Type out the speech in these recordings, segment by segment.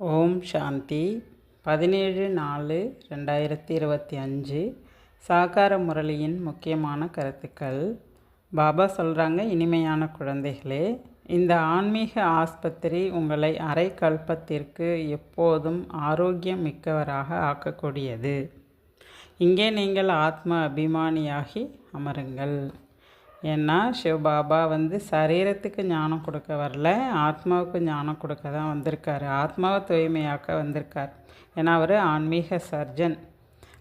ஓம் சாந்தி. பதினேழு நாலு ரெண்டாயிரத்தி இருபத்தி அஞ்சு சாகார முரளியின் முக்கியமான கருத்துக்கள். பாபா சொல்கிறாங்க இனிமையான குழந்தைகளே இந்த ஆன்மீக ஆஸ்பத்திரி உங்களை அரை கல்பத்திற்கு எப்போதும் ஆரோக்கியம் மிக்கவராக ஆக்கக்கூடியது. இங்கே நீங்கள் ஆத்ம அபிமானியாகி அமருங்கள். ஏன்னா சிவபாபா வந்து சரீரத்துக்கு ஞானம் கொடுக்க வரல ஆத்மாவுக்கு ஞானம் கொடுக்க தான் வந்திருக்காரு. ஆத்மாவை தூய்மையாக்க வந்திருக்கார். ஏன்னா அவர் ஆன்மீக சர்ஜன்.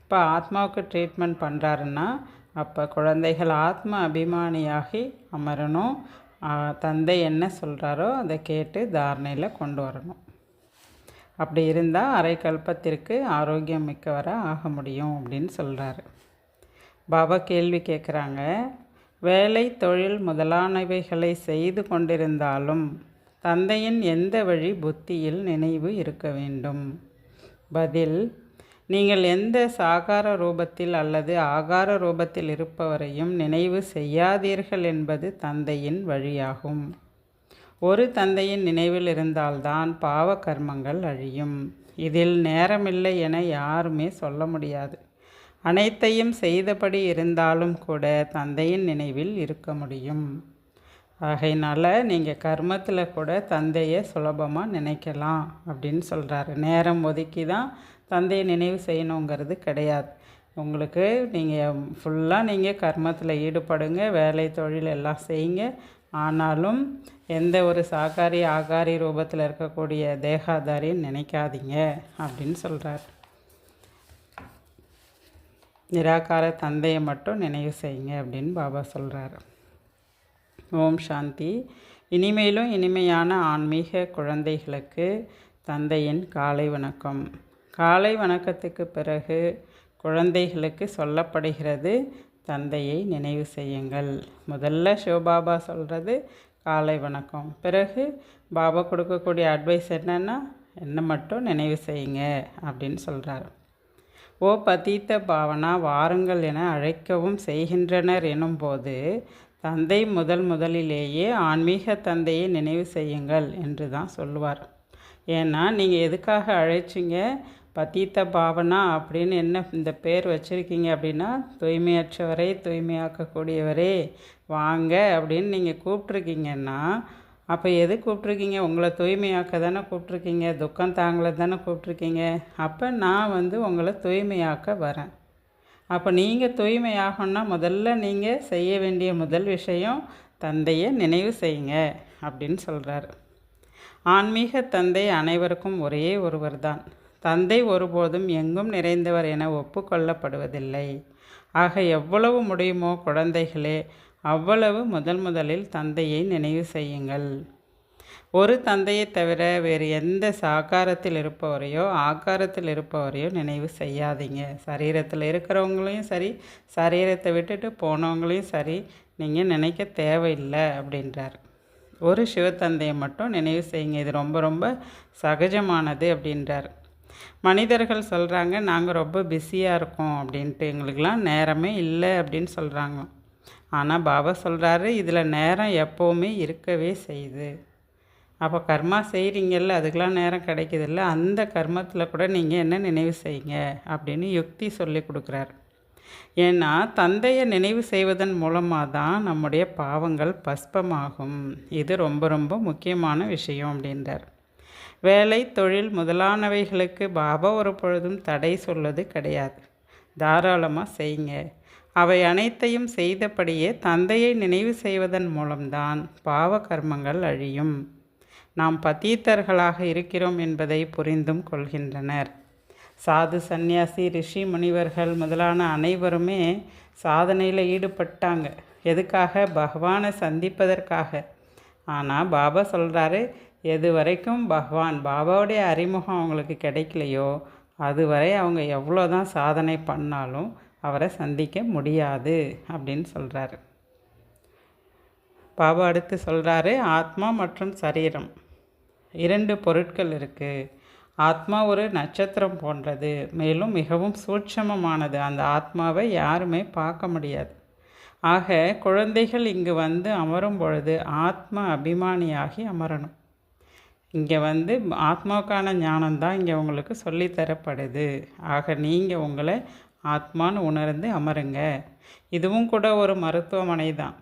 இப்போ ஆத்மாவுக்கு ட்ரீட்மெண்ட் பண்ணுறாருன்னா அப்போ குழந்தைகள் ஆத்ம அபிமானியாகி அமரணும். தந்தை என்ன சொல்கிறாரோ அதை கேட்டு தாரணையில் கொண்டு வரணும். அப்படி இருந்தால் அரை கல்பத்திற்கு ஆரோக்கியம் மிக்கவராக ஆக முடியும் அப்படின்னு சொல்கிறாரு பாபா கேள்வி கேட்குறாங்க வேலை தொழில் முதலானவைகளை செய்து கொண்டிருந்தாலும் தந்தையின் எந்த வழி புத்தியில் நினைவு இருக்க வேண்டும்? பதில் நீங்கள் எந்த சாகார ரூபத்தில் அல்லது ஆகார ரூபத்தில் இருப்பவரையும் நினைவு செய்யாதீர்கள் என்பது தந்தையின் வழியாகும். ஒரு தந்தையின் நினைவில் இருந்தால்தான் பாவ கர்மங்கள் அழியும். இதில் நேரமில்லை என யாருமே சொல்ல முடியாது. அனைத்தையும் செய்தபடி இருந்தாலும் கூட தந்தையின் நினைவில் இருக்க முடியும். ஆகையினால் நீங்கள் கர்மத்தில் கூட தந்தையை சுலபமாக நினைக்கலாம் அப்படின்னு சொல்கிறாரு நேரம் ஒதுக்கி தான் தந்தையை நினைவு செய்யணுங்கிறது கிடையாது. உங்களுக்கு நீங்கள் ஃபுல்லாக நீங்கள் கர்மத்தில் ஈடுபடுங்க வேலை தொழில் எல்லாம் செய்யுங்க. ஆனாலும் எந்த ஒரு சாகாரி ஆகாரி ரூபத்தில் இருக்கக்கூடிய தேகாதாரின்னு நினைக்காதீங்க அப்படின்னு சொல்கிறார் நிராகார தந்தையை மட்டும் நினைவு செய்யுங்க அப்படின்னு பாபா சொல்கிறார் ஓம் சாந்தி. இனிமேலும் இனிமையான ஆன்மீக குழந்தைகளுக்கு தந்தையின் காலை வணக்கம். காலை வணக்கத்துக்கு பிறகு குழந்தைகளுக்கு சொல்லப்படுகிறது தந்தையை நினைவு செய்யுங்கள். முதல்ல சிவபாபா சொல்கிறது காலை வணக்கம். பிறகு பாபா கொடுக்கக்கூடிய அட்வைஸ் என்னென்னா என்ன மட்டும் நினைவு செய்யுங்க அப்படின்னு சொல்கிறாரு ஓ பதீத்த பாவனா வாருங்கள் என அழைக்கவும் செய்கின்றனர் எனும்போது தந்தை முதல் முதலிலேயே ஆன்மீக தந்தையை நினைவு செய்யுங்கள் என்று தான் சொல்லுவார். ஏன்னா நீங்கள் எதுக்காக அழைச்சிங்க? பதீத்த பாவனா அப்படின்னு என்ன இந்த பேர் வச்சுருக்கீங்க அப்படின்னா தூய்மையற்றவரை தூய்மையாக்கக்கூடியவரே வாங்க அப்படின்னு நீங்கள் கூப்பிட்ருக்கீங்கன்னா அப்போ எது கூப்பிட்ருக்கீங்க உங்களை தூய்மையாக்க தானே கூப்பிட்ருக்கீங்க துக்கம் தாங்களை தானே கூப்பிட்ருக்கீங்க அப்போ நான் வந்து உங்களை தூய்மையாக்க வரேன். அப்போ நீங்கள் தூய்மையாகணும்னா முதல்ல நீங்கள் செய்ய வேண்டிய முதல் விஷயம் தந்தையை நினைவு செய்யுங்க அப்படின்னு சொல்கிறாரு ஆன்மீக தந்தை அனைவருக்கும் ஒரே ஒருவர் தான். தந்தை ஒருபோதும் எங்கும் நிறைந்தவர் என ஒப்புக்கொள்ளப்படுவதில்லை. ஆக எவ்வளவு முடியுமோ குழந்தைகளே அவ்வளவு முதல் முதலில் தந்தையை நினைவு செய்யுங்கள். ஒரு தந்தையை தவிர வேறு எந்த சாகாரத்தில் இருப்பவரையோ ஆக்காரத்தில் இருப்பவரையோ நினைவு செய்யாதீங்க. சரீரத்தில் இருக்கிறவங்களையும் சரி சரீரத்தை விட்டுட்டு போனவங்களையும் சரி நீங்கள் நினைக்க தேவையில்லை அப்படின்றார். ஒரு சிவத்தந்தையை மட்டும் நினைவு செய்யுங்க. இது ரொம்ப ரொம்ப சகஜமானது அப்படின்றார். மனிதர்கள் சொல்கிறாங்க நாங்கள் ரொம்ப பிஸியாக இருக்கோம் அப்படின்ட்டு. எங்களுக்கெலாம் நேரமே இல்லை அப்படின்னு சொல்கிறாங்க ஆனால் பாபா சொல்கிறாரு இதில் நேரம் எப்போவுமே இருக்கவே செய்யுது. அப்போ கர்மா செய்கிறீங்கல்ல அதுக்கெலாம் நேரம் கிடைக்கிதில்ல அந்த கர்மத்தில் கூட நீங்கள் என்ன நினைவு செய்யுங்க அப்படின்னு யுக்தி சொல்லி கொடுக்குறாரு. ஏன்னா தந்தையை நினைவு செய்வதன் மூலமாக தான் நம்முடைய பாவங்கள் பஸ்பமாகும். இது ரொம்ப ரொம்ப முக்கியமான விஷயம் அப்படின்றார். வேலை தொழில் முதலானவைகளுக்கு பாபா ஒரு பொழுதும் தடை சொல்வது கிடையாது. தாராளமாக செய்யுங்க. அவை அனைத்தையும் செய்தபடியே தந்தையை நினைவு செய்வதன் மூலம்தான் பாவ கர்மங்கள் அழியும். நாம் பத்தீத்தர்களாக இருக்கிறோம் என்பதை புரிந்தும் கொள்கின்றனர். சாது சந்நியாசி ரிஷி முனிவர்கள் முதலான அனைவருமே சாதனையில் ஈடுபட்டாங்க. எதுக்காக? பகவானை சந்திப்பதற்காக. ஆனால் பாபா சொல்கிறாரு எது வரைக்கும் பகவான் பாபாவுடைய அறிமுகம் அவங்களுக்கு கிடைக்கலையோ அதுவரை அவங்க எவ்வளோ தான் சாதனை பண்ணாலும் அவரை சந்திக்க முடியாது அப்படின்னு சொல்கிறாரு பாபா அடுத்து சொல்கிறாரு ஆத்மா மற்றும் சரீரம். இரண்டு பொருட்கள் இருக்குது ஆத்மா ஒரு நட்சத்திரம் போன்றது. மேலும் மிகவும் சூட்சமமானது. அந்த ஆத்மாவை யாருமே பார்க்க முடியாது. ஆக குழந்தைகள் இங்கு வந்து அமரும் பொழுது ஆத்ம அபிமானியாகி அமரணும். இங்கே வந்து ஆத்மாவுக்கான ஞானம்தான் இங்கே உங்களுக்கு சொல்லித்தரப்படுது. ஆக நீங்கள் உங்களை ஆத்மான்னு உணர்ந்து அமருங்க. இதுவும் கூட ஒரு மருத்துவமனை தான்.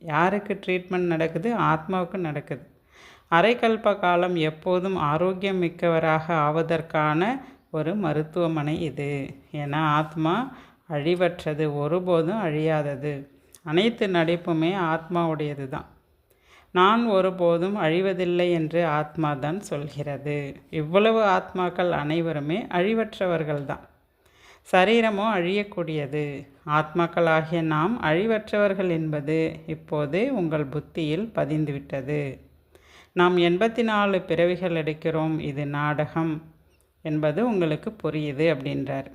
யாருக்கு ட்ரீட்மெண்ட் நடக்குது? ஆத்மாவுக்கு நடக்குது. அரைக்கல்ப காலம் எப்போதும் ஆரோக்கியம் மிக்கவராக ஆவதற்கான ஒரு மருத்துவமனை இது. ஏன்னா ஆத்மா அழிவற்றது ஒருபோதும் அழியாதது. அனைத்து நடிப்புமே ஆத்மாவுடையது தான். நான் ஒருபோதும் அழிவதில்லை என்று ஆத்மா தான் சொல்கிறது. இவ்வளவு ஆத்மாக்கள் அனைவருமே அழிவற்றவர்கள்தான் சரீரமோ அழியக்கூடியது. ஆத்மாக்களாகிய நாம் அழிவற்றவர்கள் என்பது இப்போது உங்கள் புத்தியில் பதிந்துவிட்டது. நாம் எண்பத்தி நாலு பிறவிகள் எடுக்கிறோம். இது நாடகம் என்பது உங்களுக்கு புரியுது அப்படின்றார்.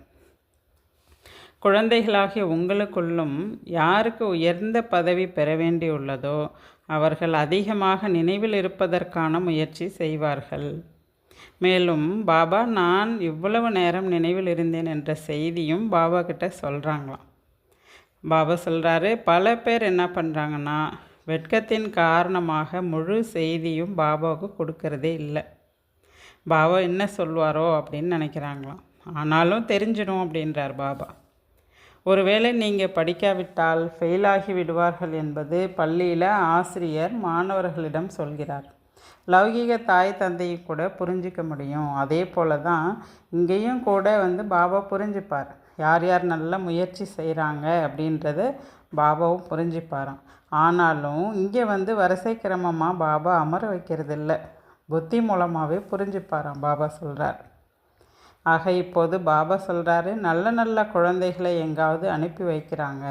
குழந்தைகளாகிய உங்களுக்குள்ளும் யாருக்கு உயர்ந்த பதவி பெற வேண்டியுள்ளதோ அவர்கள் அதிகமாக நினைவில் இருப்பதற்கான முயற்சி செய்வார்கள். மேலும் பாபா நான் இவ்வளவு நேரம் நினைவில் இருந்தேன் என்ற செய்தியும் பாபா கிட்ட சொல்கிறாங்களாம் பாபா சொல்கிறாரு பல பேர் என்ன பண்ணுறாங்கன்னா வெட்கத்தின் காரணமாக முழு செய்தியும் பாபாவுக்கு கொடுக்கறதே இல்லை. பாபா என்ன சொல்வாரோ அப்படின்னு நினைக்கிறாங்களாம். ஆனாலும் தெரிஞ்சிடும் அப்படின்றார் பாபா. ஒருவேளை நீங்கள் படிக்காவிட்டால் ஃபெயிலாகி விடுவார்கள் என்பது பள்ளியில் ஆசிரியர் மாணவர்களிடம் சொல்கிறார். லௌகீக தாய் தந்தையும் கூட புரிஞ்சிக்க முடியும். அதே போல தான் இங்கேயும் கூட வந்து பாபா புரிஞ்சுப்பார். யார் யார் நல்ல முயற்சி செய்கிறாங்க அப்படின்றத பாபாவும் புரிஞ்சுப்பாராம். ஆனாலும் இங்கே வந்து வரிசை கிரமமாக பாபா அமர வைக்கிறது இல்லை புத்தி மூலமாகவே புரிஞ்சுப்பாராம் பாபா சொல்கிறார் ஆக இப்போது பாபா சொல்கிறாரு நல்ல நல்ல குழந்தைகளை எங்காவது அனுப்பி வைக்கிறாங்க.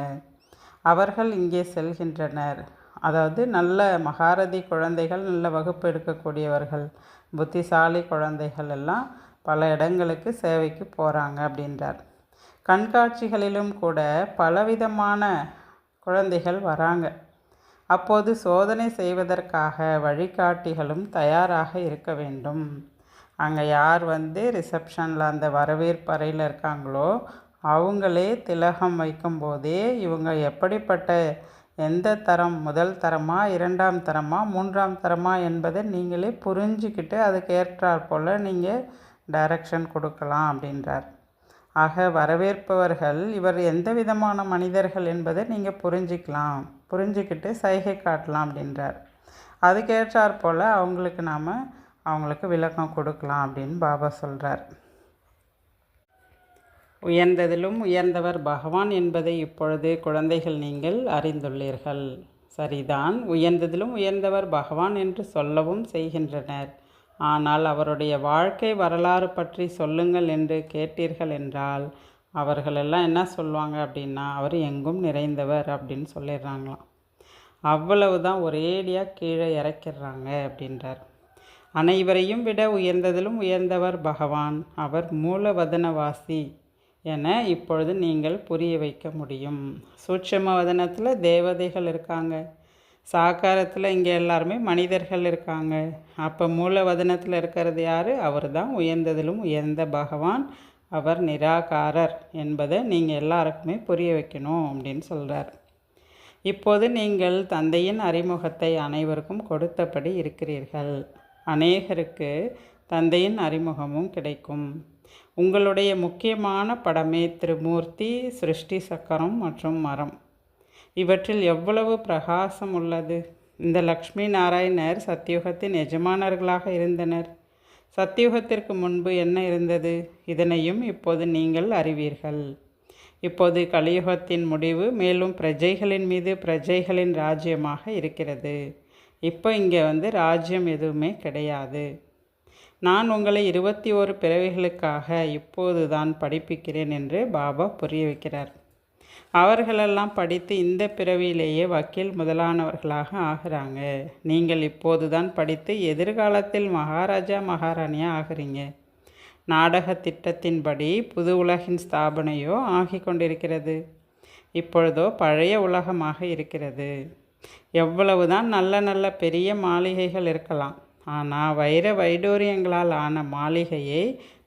அவர்கள் இங்கே செல்கின்றனர். அதாவது நல்ல மகாரதி குழந்தைகள் நல்ல வகுப்பு எடுக்கக்கூடியவர்கள் புத்திசாலி குழந்தைகள் எல்லாம் பல இடங்களுக்கு சேவைக்கு போகிறாங்க அப்படின்றார். கண்காட்சிகளிலும் கூட பலவிதமான குழந்தைகள் வராங்க. அப்போது சோதனை செய்வதற்காக வழிகாட்டிகளும் தயாராக இருக்க வேண்டும். அங்கே யார் வந்து ரிசப்ஷனில் அந்த வரவேற்பறையில் இருக்காங்களோ அவங்களே திலகம் வைக்கும்போதே இவங்க எப்படிப்பட்ட எந்த தரம்? முதல் தரமா? இரண்டாம் தரமா? மூன்றாம் தரமா? என்பதை நீங்களே புரிஞ்சுக்கிட்டு அதுக்கு ஏற்றாற் போல் நீங்கள் டைரக்ஷன் கொடுக்கலாம் அப்படின்றார். ஆக வரவேற்பவர்கள் இவர் எந்த விதமான மனிதர்கள் என்பதை நீங்கள் புரிஞ்சிக்கலாம். புரிஞ்சுக்கிட்டு சைகை காட்டலாம் அப்படின்றார். அதுக்கேற்றாற் போல் அவங்களுக்கு நாம் அவங்களுக்கு விளக்கம் கொடுக்கலாம் அப்படின்னு பாபா சொல்கிறார் உயர்ந்ததிலும் உயர்ந்தவர் பகவான் என்பதை இப்பொழுது குழந்தைகள் நீங்கள் அறிந்துள்ளீர்கள். சரிதான் உயர்ந்ததிலும் உயர்ந்தவர் பகவான் என்று சொல்லவும் செய்கின்றனர். ஆனால் அவருடைய வாழ்க்கை வரலாறு பற்றி சொல்லுங்கள் என்று கேட்டீர்கள் என்றால் அவர்களெல்லாம் என்ன சொல்லுவாங்க அப்படின்னா அவர் எங்கும் நிறைந்தவர் அப்படின்னு சொல்லிடுறாங்களாம். அவ்வளவு தான் ஒரேடியாக கீழே இறக்கிடுறாங்க அப்படின்றார். அனைவரையும் விட உயர்ந்ததிலும் உயர்ந்தவர் பகவான். அவர் மூலவதனவாசி. என இப்பொழுது நீங்கள் புரிய வைக்க முடியும். சூட்சம வதனத்தில் தேவதைகள் இருக்காங்க. சாக்காரத்தில் இங்கே எல்லாருமே மனிதர்கள் இருக்காங்க. அப்போ மூலவதனத்தில் இருக்கிறது யார்? அவர் தான் உயர்ந்ததிலும் உயர்ந்த பகவான். அவர் நிராகாரர் என்பதை நீங்கள் எல்லாருக்குமே புரிய வைக்கணும் அப்படின்னு சொல்கிறார் இப்போது நீங்கள் தந்தையின் அறிமுகத்தை அனைவருக்கும் கொடுத்தபடி இருக்கிறீர்கள். அநேகருக்கு தந்தையின் அறிமுகமும் கிடைக்கும். உங்களுடைய முக்கியமான படமே திருமூர்த்தி சிருஷ்டி சக்கரம் மற்றும் மரம். இவற்றில் எவ்வளவு பிரகாசம் உள்ளது? இந்த லக்ஷ்மி நாராயணர் சத்தியுகத்தின் எஜமானர்களாக இருந்தனர். சத்தியுகத்திற்கு முன்பு என்ன இருந்தது? இதனையும் இப்போது நீங்கள் அறிவீர்கள். இப்போது கலியுகத்தின் முடிவு மேலும் பிரஜைகளின் மீது பிரஜைகளின் ராஜ்யமாக இருக்கிறது. இப்போ இங்கே வந்து ராஜ்யம் எதுவுமே கிடையாது. நான் உங்களை இருபத்தி ஒரு பிறவிகளுக்காக இப்போது தான் படிப்பிக்கிறேன் என்று பாபா புரிய வைக்கிறார். அவர்களெல்லாம் படித்து இந்த பிறவியிலேயே வக்கீல் முதலானவர்களாக ஆகிறாங்க. நீங்கள் இப்போது தான் படித்து எதிர்காலத்தில் மகாராஜா மகாராணியாக ஆகிறீங்க. நாடக திட்டத்தின்படி புது உலகின் ஸ்தாபனையோ ஆகி கொண்டிருக்கிறது. இப்பொழுதோ பழைய உலகமாக இருக்கிறது. எவ்வளவுதான் நல்ல நல்ல பெரிய மாளிகைகள் இருக்கலாம். ஆனால் வைர வைடூரியங்களால் ஆன மாளிகையை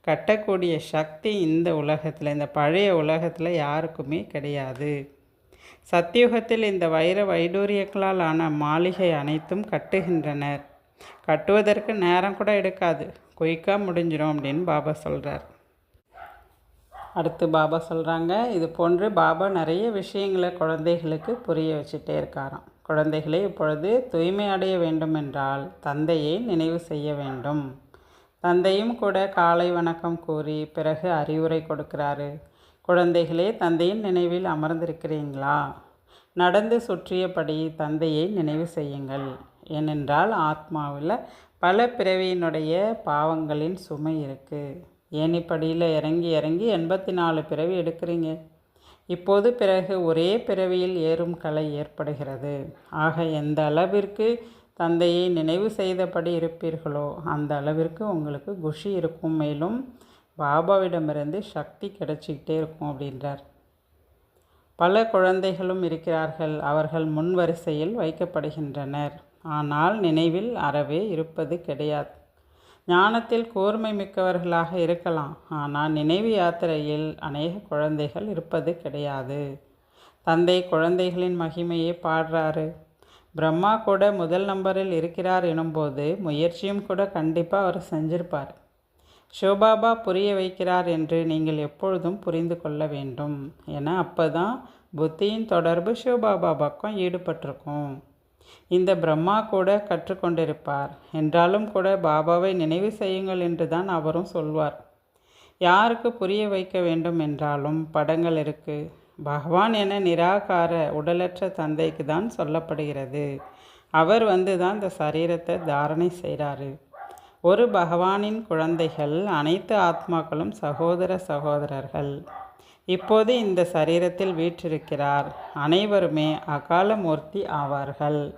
கட்டக்கூடிய சக்தி இந்த உலகத்தில் இந்த பழைய உலகத்தில் யாருக்குமே கிடையாது. சத்தியுகத்தில் இந்த வைர வைடூரியங்களால் ஆன மாளிகை அனைத்தும் கட்டுகின்றனர். கட்டுவதற்கு நேரம் கூட எடுக்காது. குயிக்காக முடிஞ்சிடும் அப்படின்னு பாபா சொல்கிறார் அடுத்து பாபா சொல்கிறாங்க இது போன்று பாபா நிறைய விஷயங்களை குழந்தைகளுக்கு புரிய வச்சுட்டே இருக்காராம். குழந்தைகளை இப்பொழுது தூய்மை அடைய வேண்டும் என்றால் தந்தையை நினைவு செய்ய வேண்டும். தந்தையும் கூட காலை வணக்கம் கூறி பிறகு அறிவுரை கொடுக்கிறாரு. குழந்தைகளே தந்தையின் நினைவில் அமர்ந்திருக்கிறீங்களா? நடந்து சுற்றியபடி தந்தையை நினைவு செய்யுங்கள். ஏனென்றால் ஆத்மாவில் பல பிறவியினுடைய பாவங்களின் சுமை இருக்குது ஏனிப்படியில் இறங்கி இறங்கி எண்பத்தி நாலு பிறவி எடுக்கிறீங்க. இப்போது பிறகு ஒரே பிறவியில் ஏறும் கலை ஏற்படுகிறது. ஆக எந்த அளவிற்கு தந்தையை நினைவு செய்தபடி இருப்பீர்களோ அந்த அளவிற்கு உங்களுக்கு குஷி இருக்கும். மேலும் பாபாவிடமிருந்து சக்தி கிடைச்சிக்கிட்டே இருக்கும் அப்படின்றார். பல குழந்தைகளும் இருக்கிறார்கள். அவர்கள் முன் வரிசையில் வைக்கப்படுகின்றனர். ஆனால் நினைவில் அறவே இருப்பது கிடையாது. ஞானத்தில் கூர்மை மிக்கவர்களாக இருக்கலாம். ஆனால் நினைவு யாத்திரையில் அநேக குழந்தைகள் இருப்பது கிடையாது. தந்தை குழந்தைகளின் மகிமையை பாடுறாரு. பிரம்மா கூட முதல் நம்பரில் இருக்கிறார் எனும்போது முயற்சியும் கூட கண்டிப்பாக அவர் செஞ்சிருப்பார். ஷோபாபா புரிய வைக்கிறார் என்று நீங்கள் எப்பொழுதும் புரிந்து கொள்ள வேண்டும். ஏன்னா அப்போ தான் புத்தியின் தொடர்பு ஷோபாபா பக்கம் ஈடுபட்டிருக்கும். இந்த பிரம்மா கூட கற்றுக்கொண்டிருப்பார். என்றாலும் கூட பாபாவை நினைவு செய்யுங்கள் என்று தான் அவரும் சொல்வார். யாருக்கு புரிய வைக்க வேண்டும் என்றாலும் படங்கள் இருக்கு. பகவான் என நிராகார உடலற்ற தந்தைக்கு தான் சொல்லப்படுகிறது. அவர் வந்து தான் இந்த சரீரத்தை தாரணை செய்கிறாரு ஒரு பகவானின் குழந்தைகள் அனைத்து ஆத்மாக்களும் சகோதர சகோதரர்கள். இப்போது இந்த சரீரத்தில் வீற்றிருக்கிறார். அனைவருமே அகாலமூர்த்தி ஆவார்கள்.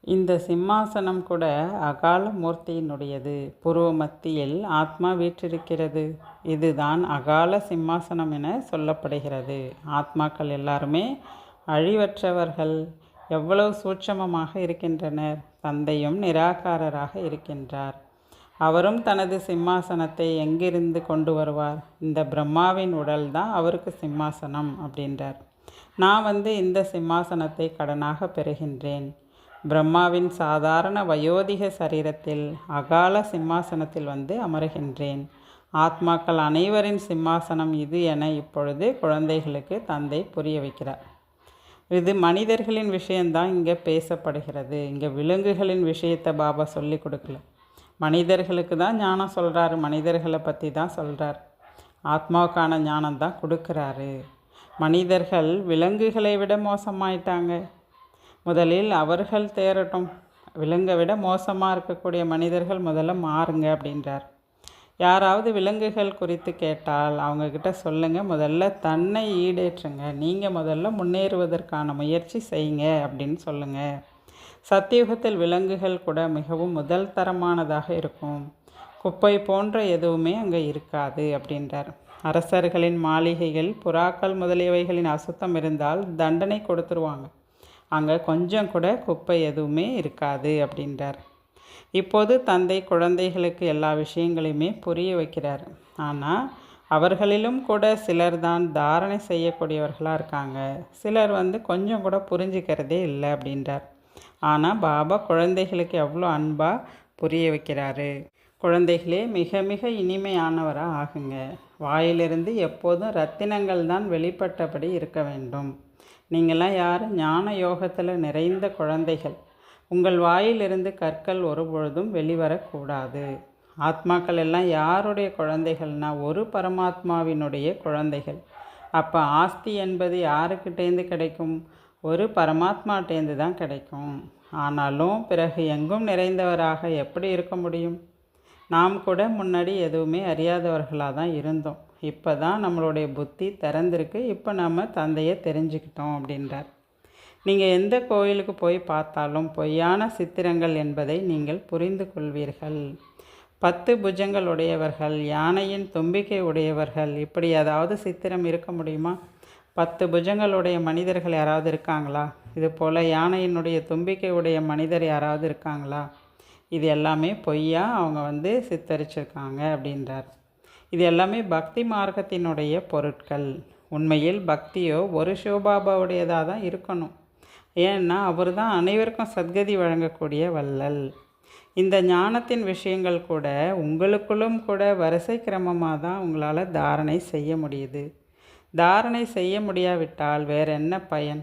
இந்த சிம்மாசனம் கூட அகால மூர்த்தியினுடையது பூர்வ மத்தியில் ஆத்மா வீற்றிருக்கிறது. இதுதான் அகால சிம்மாசனம் என சொல்லப்படுகிறது. ஆத்மாக்கள் எல்லாருமே அழிவற்றவர்கள். எவ்வளவு சூட்சமமாக இருக்கின்றனர். தந்தையும் நிராகாரராக இருக்கின்றார். அவரும் தனது சிம்மாசனத்தை எங்கிருந்து கொண்டு வருவார்? இந்த பிரம்மாவின் உடல் தான் அவருக்கு சிம்மாசனம் அப்படின்றார். நான் வந்து இந்த சிம்மாசனத்தை கடனாக பெறுகின்றேன். பிரம்மாவின் சாதாரண வயோதிக சரீரத்தில் அகால சிம்மாசனத்தில் வந்து அமருகின்றேன். ஆத்மாக்கள் அனைவரின் சிம்மாசனம் இது என இப்பொழுது குழந்தைகளுக்கு தந்தை புரிய வைக்கிறார். இது மனிதர்களின் விஷயந்தான் இங்கே பேசப்படுகிறது. இங்கே விலங்குகளின் விஷயத்தை பாபா சொல்லி கொடுக்கல. மனிதர்களுக்கு தான் ஞானம் சொல்கிறாரு மனிதர்களை பற்றி தான் சொல்கிறார் ஆத்மாவுக்கான ஞானம் தான் கொடுக்குறாரு. மனிதர்கள் விலங்குகளை விட மோசமாயிட்டாங்க. முதலில் அவர்கள் தேரட்டும் விலங்கை விட மோசமாக இருக்கக்கூடிய மனிதர்கள் முதல்ல மாறுங்க அப்படின்றார். யாராவது விலங்குகள் குறித்து கேட்டால் அவங்கக்கிட்ட சொல்லுங்கள் முதல்ல தன்னை ஈடேற்றுங்க. நீங்கள் முதல்ல முன்னேறுவதற்கான முயற்சி செய்யுங்க அப்படின்னு சொல்லுங்கள் சத்தியுகத்தில் விலங்குகள் கூட மிகவும் முதல் தரமானதாக இருக்கும். குப்பை போன்ற எதுவுமே அங்கே இருக்காது அப்படின்றார். அரசர்களின் மாளிகைகள் புறாக்கள் முதலியவைகளின் அசுத்தம் இருந்தால் தண்டனை கொடுத்துருவாங்க. அங்கே கொஞ்சம் கூட குப்பை எதுவுமே இருக்காது அப்படின்றார். இப்போது தந்தை குழந்தைகளுக்கு எல்லா விஷயங்களையுமே புரிய வைக்கிறார். ஆனால் அவர்களிலும் கூட சிலர் தான் தாரணை செய்யக்கூடியவர்களாக இருக்காங்க. சிலர் வந்து கொஞ்சம் கூட புரிஞ்சுக்கிறதே இல்லை அப்படின்றார். ஆனால் பாபா குழந்தைகளுக்கு எவ்வளோ அன்பாக புரிய வைக்கிறாரு. குழந்தைகளே மிக மிக இனிமையானவராக ஆகுங்க. வாயிலிருந்து எப்போதும் ரத்தினங்கள் தான் வெளிப்பட்டபடி இருக்க வேண்டும். நீங்களாம் யார்? ஞான யோகத்தில் நிறைந்த குழந்தைகள். உங்கள் வாயிலிருந்து கற்கள் ஒருபொழுதும் வெளிவரக்கூடாது. ஆத்மாக்கள் எல்லாம் யாருடைய குழந்தைகள்னா? ஒரு பரமாத்மாவினுடைய குழந்தைகள். அப்போ ஆஸ்தி என்பது யாருக்கிட்டேருந்து கிடைக்கும்? ஒரு பரமாத்மாட்டேந்து தான் கிடைக்கும். ஆனாலும் பிறகு எங்கும் நிறைந்தவராக எப்படி இருக்க முடியும்? நாம் கூட முன்னாடி எதுவுமே அறியாதவர்களாக தான் இருந்தோம். இப்போ தான் நம்மளுடைய புத்தி திறந்திருக்கு. இப்போ நம்ம தந்தையை தெரிஞ்சுக்கிட்டோம் அப்படின்றார். நீங்கள் எந்த கோயிலுக்கு போய் பார்த்தாலும் பொய்யான சித்திரங்கள் என்பதை நீங்கள் புரிந்து கொள்வீர்கள். பத்து புஜங்கள் உடையவர்கள் யானையின் தும்பிக்கை உடையவர்கள் இப்படி ஏதாவது சித்திரம் இருக்க முடியுமா? பத்து புஜங்களுடைய மனிதர்கள் யாராவது இருக்காங்களா? இது போல் யானையினுடைய தும்பிக்கை உடைய மனிதர் யாராவது இருக்காங்களா? இது எல்லாமே பொய்யா அவங்க வந்து சித்தரிச்சிருக்காங்க அப்படின்றார். இது எல்லாமே பக்தி மார்க்கத்தினுடைய பொருட்கள். உண்மையில் பக்தியோ ஒரு சிவபாபாவுடையதாக தான் இருக்கணும். ஏன்னா அவர் தான் அனைவருக்கும் சத்கதி வழங்கக்கூடிய வள்ளல். இந்த ஞானத்தின் விஷயங்கள் கூட உங்களுக்குள்ளும் கூட வரிசை கிரமமாக தான் உங்களால் தாரணை செய்ய முடியுது. தாரணை செய்ய முடியாவிட்டால் வேற என்ன பயன்?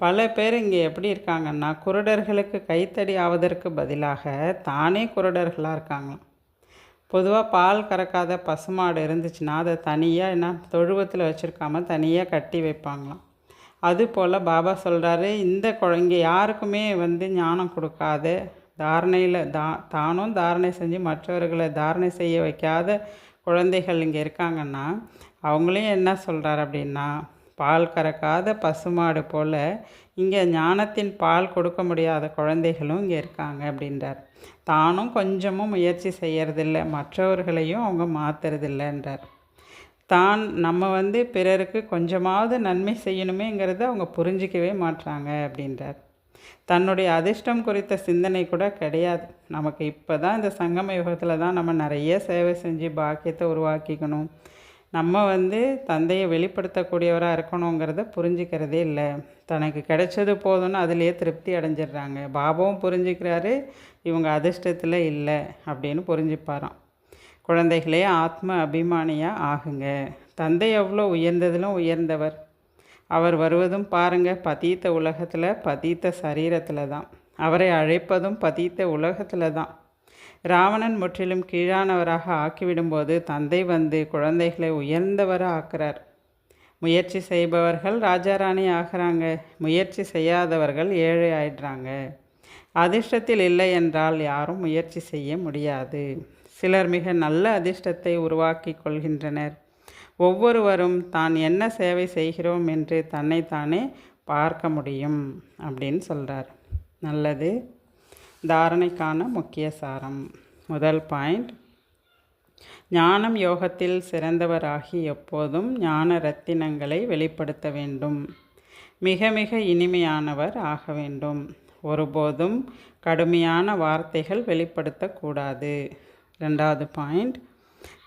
பல பேர் இங்கே எப்படி இருக்காங்கன்னா குருடர்களுக்கு கைத்தடி ஆவதற்கு பதிலாக தானே குருடர்களாக இருக்காங்களாம். பொதுவாக பால் கறக்காத பசுமாடு இருந்துச்சுன்னா அதை தனியாக என்ன தொழுவத்தில் வச்சுருக்காம தனியாக கட்டி வைப்பாங்களாம். அதுபோல் பாபா சொல்கிறாரு இந்த குழந்தை யாருக்குமே வந்து ஞானம் கொடுக்காத. தாரணையில் தா தானும் தாரணை செஞ்சு மற்றவர்களை தாரணை செய்ய வைக்காத குழந்தைகள் இங்கே இருக்காங்கன்னா அவங்களையும் என்ன சொல்கிறார் அப்படின்னா பால் கறக்காத பசுமாடு போல் இங்கே ஞானத்தின் பால் கொடுக்க முடியாத குழந்தைகளும் இங்கே இருக்காங்க அப்படின்றார். தானும் கொஞ்சமும் முயற்சி செய்கிறதில்ல மற்றவர்களையும் அவங்க மாற்றுறதில்லைன்றார் தான் நம்ம வந்து பிறருக்கு கொஞ்சமாவது நன்மை செய்யணுமேங்கிறத அவங்க புரிஞ்சிக்கவே மாட்றாங்க அப்படின்றார். தன்னுடைய அதிர்ஷ்டம் குறித்த சிந்தனை கூட கிடையாது. நமக்கு இப்போ தான் இந்த சங்கம யுகத்தில் தான் நம்ம நிறைய சேவை செஞ்சு பாக்கியத்தை உருவாக்கிக்கணும். நம்ம வந்து தந்தையை வெளிப்படுத்தக்கூடியவராக இருக்கணுங்கிறத புரிஞ்சிக்கிறதே இல்லை. தனக்கு கிடைச்சது போதும்னு அதிலேயே திருப்தி அடைஞ்சிடுறாங்க. பாபாவும் புரிஞ்சுக்கிறாரு இவங்க அதிர்ஷ்டத்தில் இல்லை அப்படின்னு புரிஞ்சுப்பாராம். குழந்தைகளே ஆத்ம அபிமானியாக ஆகுங்க. தந்தை எவ்வளோ உயர்ந்ததிலும் உயர்ந்தவர். அவர் வருவதும் பாருங்கள் பதீத்த உலகத்தில் பதீத்த சரீரத்தில் தான் அவரை அழைப்பதும் பதீத்த உலகத்தில் தான் ராவணன் முற்றிலும் கீழானவராக ஆக்கிவிடும்போது தந்தை வந்து குழந்தைகளை உயர்ந்தவராக ஆக்குறார் முயற்சி செய்பவர்கள் ராஜாராணி ஆகிறாங்க. முயற்சி செய்யாதவர்கள் ஏழை ஆயிடுறாங்க. அதிர்ஷ்டத்தில் இல்லை என்றால் யாரும் முயற்சி செய்ய முடியாது. சிலர் மிக நல்ல அதிர்ஷ்டத்தை உருவாக்கி கொள்கின்றனர். ஒவ்வொருவரும் தான் என்ன சேவை செய்கிறோம் என்று தன்னைத்தானே பார்க்க முடியும் அப்படின்னு சொல்கிறார் நல்லது. தாரணைக்கான முக்கிய சாரம். முதல் பாயிண்ட். ஞானம் யோகத்தில் சிறந்தவராகி எப்போதும் ஞான ரத்தினங்களை வெளிப்படுத்த வேண்டும். மிக மிக இனிமையானவர் ஆக வேண்டும். ஒருபோதும் கடுமையான வார்த்தைகள் வெளிப்படுத்தக்கூடாது ரெண்டாவது பாயிண்ட்.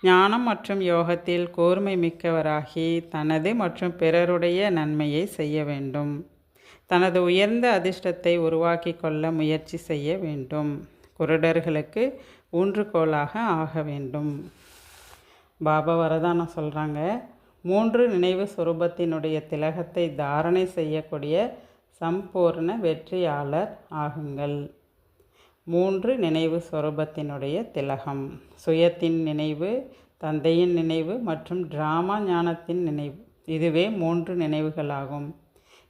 ஞானம் மற்றும் யோகத்தில் கூர்மை மிக்கவராகி தனது மற்றும் பிறருடைய நன்மையை செய்ய வேண்டும். தனது உயர்ந்த அதிர்ஷ்டத்தை உருவாக்கி கொள்ள முயற்சி செய்ய வேண்டும். குருடர்களுக்கு ஊன்றுகோலாக ஆக வேண்டும். பாபா வரதானம் சொல்கிறாங்க மூன்று நினைவு சுரூபத்தினுடைய திலகத்தை தாரணை செய்யக்கூடிய சம்பூர்ண வெற்றியாளர் ஆகுங்கள். மூன்று நினைவு சுரூபத்தினுடைய திலகம். சுயத்தின் நினைவு தந்தையின் நினைவு மற்றும் டிராமா ஞானத்தின் நினைவு. இதுவே மூன்று நினைவுகளாகும்.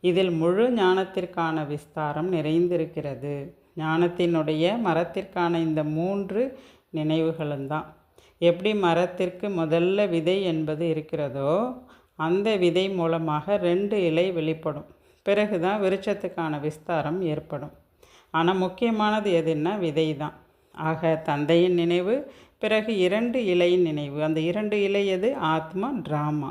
இதில் முழு ஞானத்திற்கான விஸ்தாரம் நிறைந்திருக்கிறது. ஞானத்தினுடைய மரத்திற்கான இந்த மூன்று நினைவுகளும் தான் எப்படி மரத்திற்கு முதல்ல விதை என்பது இருக்கிறதோ அந்த விதை மூலமாக ரெண்டு இலை வெளிப்படும். பிறகு தான் விருட்சத்துக்கான விஸ்தாரம் ஏற்படும். ஆனால் முக்கியமானது எதுன்னா விதை தான் ஆக தந்தையின் நினைவு பிறகு இரண்டு இலையின் நினைவு. அந்த இரண்டு இலை எது? ஆத்மா ட்ராமா.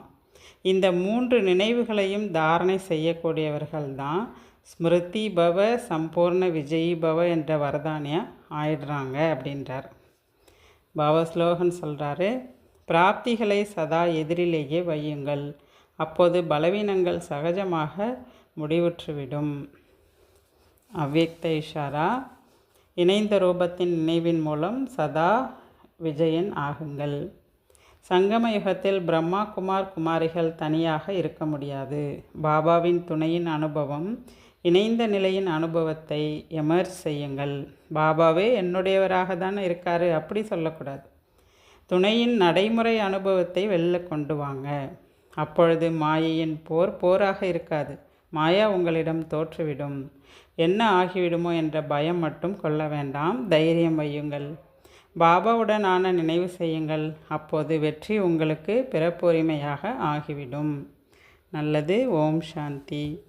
இந்த மூன்று நினைவுகளையும் தாரணை செய்யக்கூடியவர்கள் தான் ஸ்மிருதி பவ சம்பூர்ண விஜயி பவ என்ற வரதானியம் ஆயிடுறாங்க அப்படின்றார். பாபா ஸ்லோகன் சொல்கிறாரு பிராப்திகளை சதா எதிரிலேயே வையுங்கள். அப்போது பலவீனங்கள் சகஜமாக முடிவுற்றுவிடும். அவ்வியக்த இஷாரா இணைந்த ரூபத்தின் நினைவின் மூலம் சதா விஜயன் ஆகுங்கள். சங்கம யுகத்தில் பிரம்மா குமார் குமாரிகள் தனியாக இருக்க முடியாது. பாபாவின் துணையின் அனுபவம் இணைந்த நிலையின் அனுபவத்தை எமர்ஜ் செய்யுங்கள். பாபாவே என்னுடையவராக தானே இருக்காரு அப்படி சொல்லக்கூடாது. துணையின் நடைமுறை அனுபவத்தை வெளில கொண்டு வாங்க. அப்பொழுது மாயையின் போர் போராக இருக்காது. மாயா உங்களிடம் தோற்றுவிடும். என்ன ஆகிவிடுமோ என்ற பயம் மட்டும் கொள்ள வேண்டாம். தைரியம் வையுங்கள். பாபாவுடனான நினைவு செய்யுங்கள். அப்போது வெற்றி உங்களுக்கு பிறப்புரிமையாக ஆகிவிடும். நல்லது. ஓம் சாந்தி.